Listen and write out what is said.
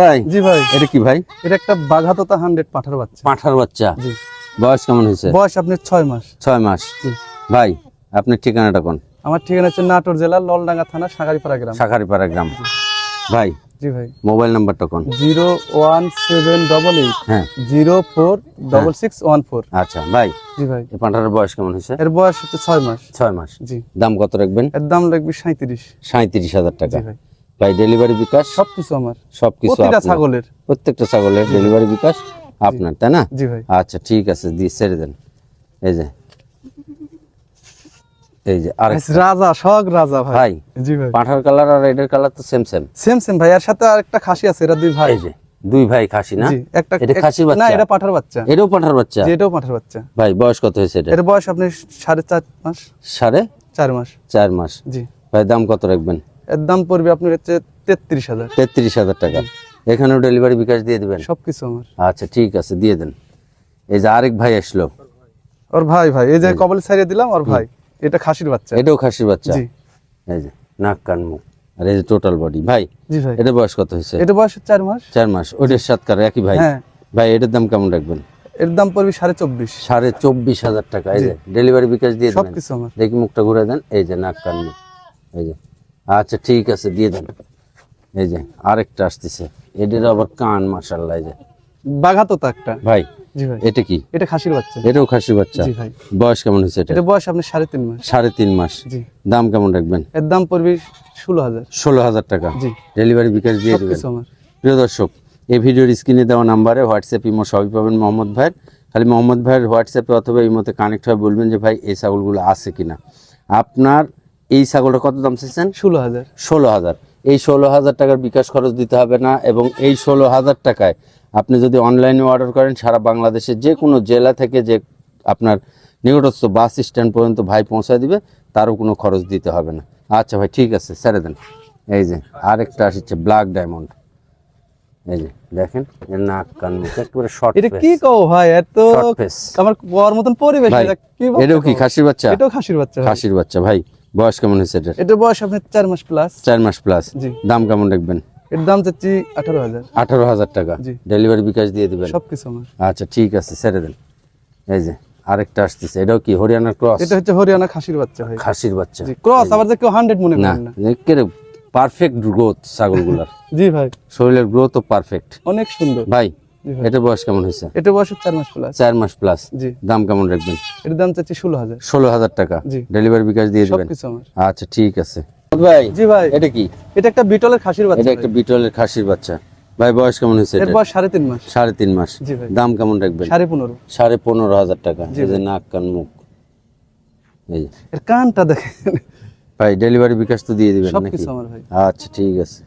ভাই? জি ভাই। এটা কি ভাই? এটা একটা বাঘাততা হান্ড্রেড পাঠার বাচ্চা। পাঁঠার বাচ্চা? জি। বয়স কেমন হয়েছে? বয়স আপনার ছয় মাস। ছয় মাস। ভাই আপনার ঠিকানাটা কোন? আমার ঠিকানা হচ্ছে নাটোর জেলা ললডাঙ্গা থানা সাগারিপাড়া গ্রাম। শাখারিপাড়া গ্রাম। ভাই জি ভাই। মোবাইল নাম্বারটা কোন? Zero one seven double eight. হ্যাঁ। Zero four double six one four. আচ্ছা ভাই। জি ভাই। এই পাঁঠার বয়স কেমন হয়েছে? এর বয়স হচ্ছে ছয় মাস। ছয় মাস। জি। দাম কত রাখবেন? এর দাম লাগবে সাঁত্রিশ সাঁত্রিশ হাজার টাকা। ভাই। ভাই ডেলিভারি বিকাশ? সবকিছু আমার। সবকিছু আপনার। ছাগলের। প্রত্যেকটা ছাগলের ডেলিভারি বিকাশ আপনার তাই না? জি ভাই। আচ্ছা ঠিক আছে দিয়ে ছেড়ে দেন। এই যে। এই যে আর রাজা শখ রাজা ভাই। ভাই জি ভাই। পাঁঠার কালার আর এটার কালার তো সেম সেম সেম সেম ভাই এর সাথে আর একটা খাসি আছে এরা দুই ভাই। এই যে দুই ভাই খাসি না? একটা এটা খাসির না এটা পাঠার বাচ্চা। এটাও পাঁঠার বাচ্চা? এটাও পাঠার বাচ্চা। ভাই বয়স কত হয়েছে এটা? এর বয়স আপনি সাড়ে চার মাস। সাড়ে? চার মাস। চার মাস। জি। ভাই দাম কত রাখবেন? এর দাম পড়বে আপনার হচ্ছে তেত্রিশ হাজার। তেত্রিশ হাজার টাকা। এখানেও ডেলিভারি বিকাশ দিয়ে দিবেন? সবকিছু আমার। আচ্ছা ঠিক আছে দিয়ে দেন। এই যে আরেক ভাই আসলো। ওর ভাই ভাই এই যে কবল ছাড়িয়ে দিলাম ওর ভাই এটা খাসির বাচ্চা। এটাও খাসির বাচ্চা? জি। এই যে নাক কান মুখ আর এই যে টোটাল বডি ভাই জি ভাই। এটা বয়স কত হয়েছে? এটা বয়স চার মাস। চার মাস ওইটার সাতকার একই ভাই? হ্যাঁ। ভাই এটার দাম কেমন রাখবেন? এর দাম পড়বে সাড়ে চব্বিশ। সাড়ে চব্বিশ হাজার টাকা এই যে ডেলিভারি বিকাশ দিয়ে দেবেন। সবকিছু আমার। দেখি মুখটা ঘুরে দেন। এই যে নাক কান মুখ। এই যে আচ্ছা ঠিক আছে দিয়ে দেন। এই যে আরেকটা আসতেছে। এদের আবার কান মাসাল্লাহ এই যে। বাঘাতো তো একটা। ভাই জি ভাই। এটা কি? এটা খাসির বাচ্চা। এটাও খাসি বাচ্চা? জি ভাই। বয়স কেমন হয়েছে এটা? এটা বয়স আপনার সাড়ে তিন মাস। সাড়ে তিন মাস। জি। দাম কেমন রাখবেন? এর দাম পড়বে ষোলো হাজার। ষোলো হাজার টাকা। জি। ডেলিভারি বিকাশ দিয়ে দেবেন। প্রিয় দর্শক এই ভিডিওর স্ক্রিনে দেওয়া নাম্বারে হোয়াটসঅ্যাপ ইমো সবই পাবেন মোহাম্মদ ভাইয়ের। খালি মোহাম্মদ ভাইয়ের হোয়াটসঅ্যাপে অথবা ইমোতে কানেক্ট হয়ে বলবেন যে ভাই এই ছাগলগুলো আছে কিনা? আপনার এই ছাগলটা কত দাম চাইছেন? ষোলো হাজার। ষোলো হাজার। এই ষোলো হাজার টাকার বিকাশ খরচ দিতে হবে না এবং এই ষোলো হাজার টাকায় আপনি যদি অনলাইনে অর্ডার করেন সারা বাংলাদেশের যে কোনো জেলা থেকে যে আপনার নিকটস্থ বাস স্ট্যান্ড পর্যন্ত ভাই পৌঁছায় দিবে তারও কোনো খরচ দিতে হবে না। আচ্ছা ভাই ঠিক আছে ছেড়ে দেন। এই যে আরেকটা আসছে ব্ল্যাক ডায়মন্ড। এই যে দেখেন এর নাক কান মুখ একেবারে শর্ট এটা কি কও ভাই এত আমার বর মতন পরিবেশ এটা কি বাচ্চা এটাও কি খাসির বাচ্চা? এটাও খাসির বাচ্চা। খাসির বাচ্চা ভাই। বয়স কেমন হয়েছে এটার? এটা বয়স আপনার চার মাস প্লাস চার মাস প্লাস জি। দাম কেমন রাখবেন? এর দাম চাচ্ছি আঠারো হাজার। আঠারো হাজার টাকা। ডেলিভারি বিকাশ দিয়ে দিবেন? সবকিছু আমার। আচ্ছা ঠিক আছে ছেড়ে দেন। এই যে আরেকটা আসতেছে। এটাও কি হরিয়ানার ক্রস এটা হচ্ছে হরিয়ানা খাসির বাচ্চা ভাই। খাসির বাচ্চা। ক্রস আবার কেউ হান্ড্রেড মনে না করেন না। Perfect growth ছাগলগুলার। জি ভাই। শরীরের গ্রোথও পারফেক্ট অনেক সুন্দর। ভাই এটা বয়স কেমন হয়েছে? এটা বয়স চার মাস প্লাস চার মাস প্লাস জি। দাম কেমন রাখবেন? এর দাম চাচ্ছি ষোলো হাজার। ষোলো হাজার টাকা। জি। ডেলিভারি বিকাশ দিয়ে দিবেন? সবকিছু আমার। আচ্ছা ঠিক আছে। ভাই জি ভাই। এটা কি? এটা একটা বিটলের খাসির এটা একটা বিটলের খাসির বাচ্চা। ভাই বয়স কেমন হয়েছে এর বয়স সাড়ে তিন মাস। সাড়ে তিন মাস। জি ভাই। দাম কেমন রাখবেন? সাড়ে পনেরো। সাড়ে পনেরো হাজার টাকা। এই যে নাক কান মুখ। এই এর কানটা দেখেন। ভাই ডেলিভারি বিকাশ তো দিয়ে দিবেন নাকি? সবকিছু আমার ভাই। আচ্ছা ঠিক আছে।